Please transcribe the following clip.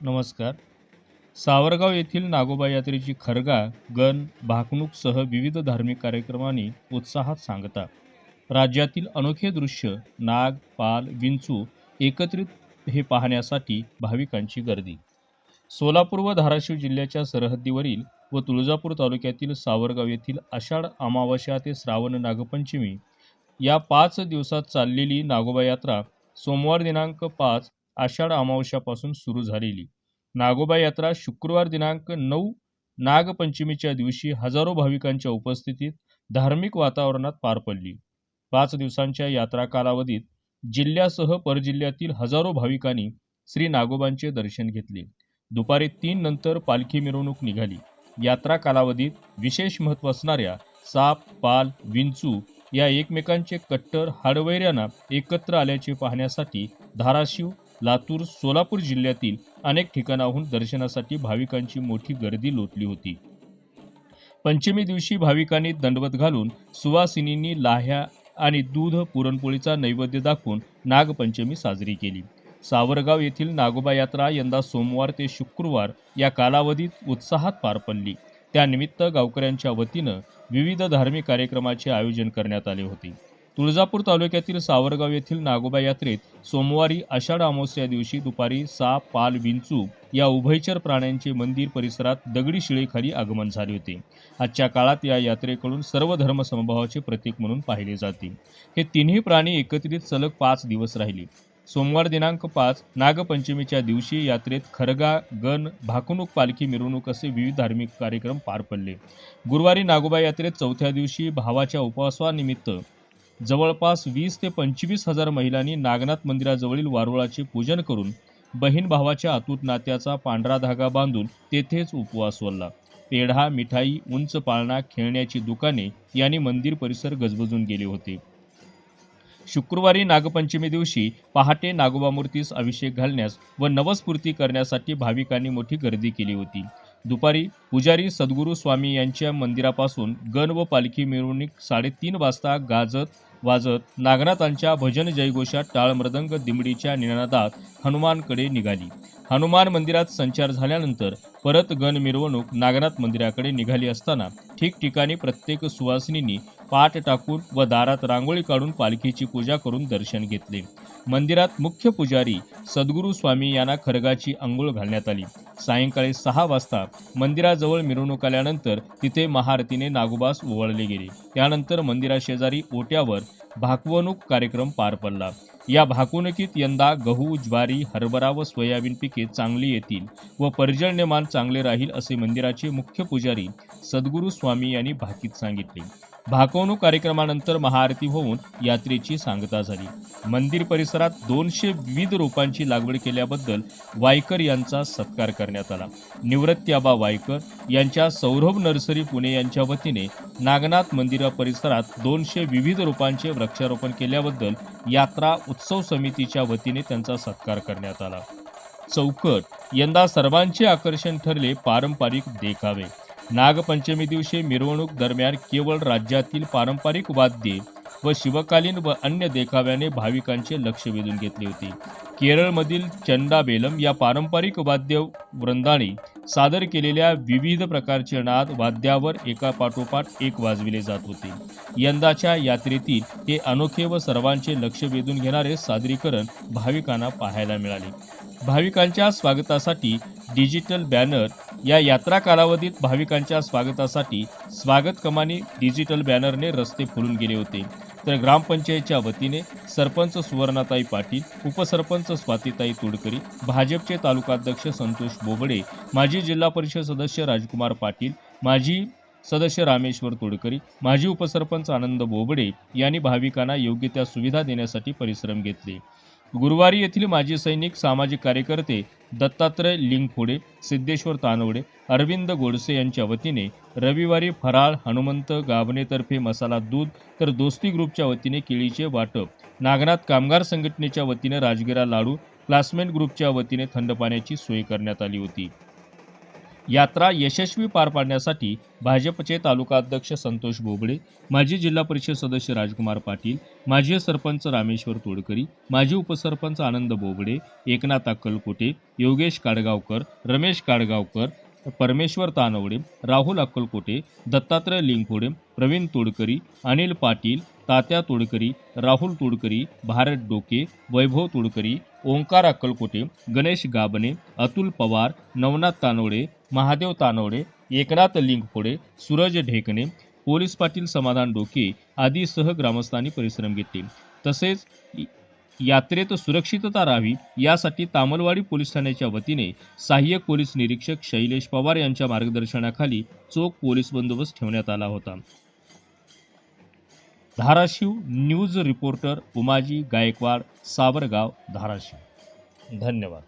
नमस्कार. सावरगाव येथील नागोबा यात्रेची खरगा गण भाकणूकसह विविध धार्मिक कार्यक्रमांनी उत्साहात सांगता. राज्यातील अनोखे दृश्य नाग पाल विंचू एकत्रित हे पाहण्यासाठी भाविकांची गर्दी. सोलापूर व धाराशिव जिल्ह्याच्या सरहद्दीवरील व तुळजापूर तालुक्यातील सावरगाव येथील आषाढ अमावस्या ते श्रावण नागपंचमी या पाच दिवसात चाललेली नागोबा यात्रा सोमवार दिनांक पाच आषाढ अमावस्यापासून सुरू झालेली. नागोबा यात्रा शुक्रवार दिनांक नऊ नागपंचमीच्या दिवशी हजारो भाविकांच्या उपस्थितीत धार्मिक वातावरणात पार पडली. पाच दिवसांच्या यात्रा कालावधीत जिल्ह्यासह परजिल्ह्यातील हजारो भाविकांनी श्री नागोबांचे दर्शन घेतले. दुपारी तीन नंतर पालखी मिरवणूक निघाली. यात्रा कालावधीत विशेष महत्त्व असणाऱ्या साप पाल विंचू या एकमेकांचे कट्टर हाडवैऱ्यांना एकत्र आल्याचे पाहण्यासाठी धाराशिव लातूर सोलापूर जिल्ह्यातील अनेक ठिकाणाहून दर्शनासाठी भाविकांची मोठी गर्दी लोटली होती. पंचमी दिवशी भाविकांनी दंडवत घालून सुवासिनींनी लाह्या आणि दूध पुरणपोळीचा नैवेद्य दाखवून नागपंचमी साजरी केली. सावरगाव येथील नागोबा यात्रा यंदा सोमवार ते शुक्रवार या कालावधीत उत्साहात पार पडली. त्यानिमित्त गावकऱ्यांच्या वतीनं विविध धार्मिक कार्यक्रमाचे आयोजन करण्यात आले होते. तुळजापूर तालुक्यातील सावरगाव येथील नागोबा यात्रेत सोमवारी आषाढ अमावस्या दिवशी दुपारी सा पाल विंचू या उभयचर प्राण्यांचे मंदिर परिसरात दगडी शिळेखाली आगमन झाले होते. आजच्या काळात या यात्रेकडून सर्व धर्म समभावाचे प्रतीक म्हणून पाहिले जाते. हे तिन्ही प्राणी एकत्रित सलग पाच दिवस राहिले. सोमवार दिनांक पाच नागपंचमीच्या दिवशी यात्रेत खरगा गण भाकणूक पालखी मिरवणूक असे विविध धार्मिक कार्यक्रम पार पडले. गुरुवारी नागोबा यात्रेत चौथ्या दिवशी भावाच्या उपवासानिमित्त जवळपास वीस ते पंचवीस हजार महिलांनी नागनाथ मंदिराजवळील वारुळाचे पूजन करून बहीण भावाच्या अतूट नात्याचा पांढरा धागा बांधून तेथेच उपवास वल्ला. पेढा मिठाई उंच पाळणा खेळण्याची दुकाने यांनी मंदिर परिसर गजबजून गेले होते. शुक्रवारी नागपंचमी दिवशी पहाटे नागोबा मूर्तीस अभिषेक घालण्यास व नवस्फूर्ती करण्यासाठी भाविकांनी मोठी गर्दी केली होती. दुपारी पुजारी सद्गुरू स्वामी यांच्या मंदिरापासून गण व पालखी मिरवणूक साडेतीन वाजता गाजत वाजत नागनाथांच्या भजन जयघोषात टाळ मृदंग दिमडीच्या निनादात हनुमानकडे निघाली. हनुमान मंदिरात संचार झाल्यानंतर परत गण मिरवणूक नागनाथ मंदिराकडे निघाली असताना ठिकठिकाणी प्रत्येक सुवासिनींनी पाठ टाकून व दारात रांगोळी काढून पालखीची पूजा करून दर्शन घेतले. मंदिरात मुख्य पुजारी सद्गुरू स्वामी यांना खरगाची आंघोळ घालण्यात आली. सायंकाळी सहा वाजता मंदिराजवळ मिरवणूक आल्यानंतर तिथे महाआरतीने नागोबास ओवाळले गेले. त्यानंतर मंदिराशेजारी ओट्यावर भाकवणूक कार्यक्रम पार पडला. या भाकवणुकीत यंदा गहू ज्वारी हरभरा व सोयाबीन पिके चांगली येतील व पर्जन्यमान चांगले राहील असे मंदिराचे मुख्य पुजारी सद्गुरू स्वामी यांनी भाकीत सांगितले. भाकवणूक कार्यक्रमानंतर महाआरती होऊन यात्रेची सांगता झाली. मंदिर परिसरात दोनशे विविध रोपांची लागवड केल्याबद्दल वायकर यांचा सत्कार करण्यात आला. निवृत्त्याबा वायकर यांच्या सौरभ नर्सरी पुणे यांच्या वतीने नागनाथ मंदिरा परिसरात दोनशे विविध रोपांचे वृक्षारोपण केल्याबद्दल यात्रा उत्सव समितीच्या वतीने त्यांचा सत्कार करण्यात आला. चौकट यंदा सर्वांचे आकर्षण ठरले पारंपरिक देखावे. नागपंचमी दिवशी मिरवणूक दरम्यान केवळ राज्यातील पारंपरिक वाद्ये व शिवकालीन व अन्य देखाव्याने भाविकांचे लक्ष वेधून घेतले होते. केरळमधील चंडाबेलम या पारंपरिक वाद्य वृंदाने सादर केलेल्या विविध प्रकारचे नाद वाद्यावर एका पाठोपाठ एक वाजविले जात होते. यंदाच्या यात्रेतील हे अनोखे व सर्वांचे लक्ष वेधून घेणारे सादरीकरण भाविकांना पाहायला मिळाले. भाविकांच्या स्वागतासाठी डिजिटल बॅनर या यात्रा कालावधीत भाविकांच्या स्वागतासाठी स्वागत कमानी डिजिटल बॅनरने रस्ते फुलून गेले होते. तर ग्रामपंचायतच्या वतीने सरपंच सुवर्णाताई पाटील उपसरपंच स्वातीताई तोडकरी भाजपचे तालुकाध्यक्ष संतोष बोबडे माजी जिल्हा परिषद सदस्य राजकुमार पाटील माजी सदस्य रामेश्वर तोडकरी माजी उपसरपंच आनंद बोबडे यांनी भाविकांना योग्य त्या सुविधा देण्यासाठी परिश्रम घेतले. गुरुवारी येथील माजी सैनिक सामाजिक कार्यकर्ते दत्तात्रय लिंगफोडे सिद्धेश्वर तानवडे अरविंद गोडसे यांच्या वतीने रविवारी फराळ हनुमंत गाभणेतर्फे मसाला दूध तर दोस्ती ग्रुपच्या वतीने केळीचे वाटप. नागनाथ कामगार संघटनेच्या वतीने राजगिरा लाडू क्लासमेट ग्रुपच्या वतीने थंड पाण्याची सोय करण्यात आली होती. यात्रा यशस्वी पार पाडण्यासाठी भाजपचे तालुका अध्यक्ष संतोष बोबडे माजी जिल्हा परिषद सदस्य राजकुमार पाटील माजी सरपंच रामेश्वर तोडकरी माजी उपसरपंच आनंद बोबडे एकनाथ अक्कलकोटे योगेश काडगावकर रमेश काडगावकर परमेश्वर तानवडे राहुल अक्कलकोटे दत्तात्रय लिंगफोडे प्रवीण तोडकरी अनिल पाटील तात्या तोडकरी राहुल तोडकरी भारत डोके वैभव तोडकरी ओंकार अक्कलकोटे गणेश गाबणे अतुल पवार नवनाथ तानवडे महादेव तानवडे एकनाथ लिंगफोडे सूरज ढेकणे पोलीस पाटील समाधान डोके आदीसह ग्रामस्थांनी परिश्रम घेतले. तसेच यात्रेत सुरक्षितता राहावी यासाठी तामलवाडी पोलीस ठाण्याच्या वतीने सहाय्यक पोलीस निरीक्षक शैलेश पवार यांच्या मार्गदर्शनाखाली चोख पोलीस बंदोबस्त ठेवण्यात आला होता. Dharashiv news reporter Umaji Gaikwad Savargaon Dharashiv. धन्यवाद.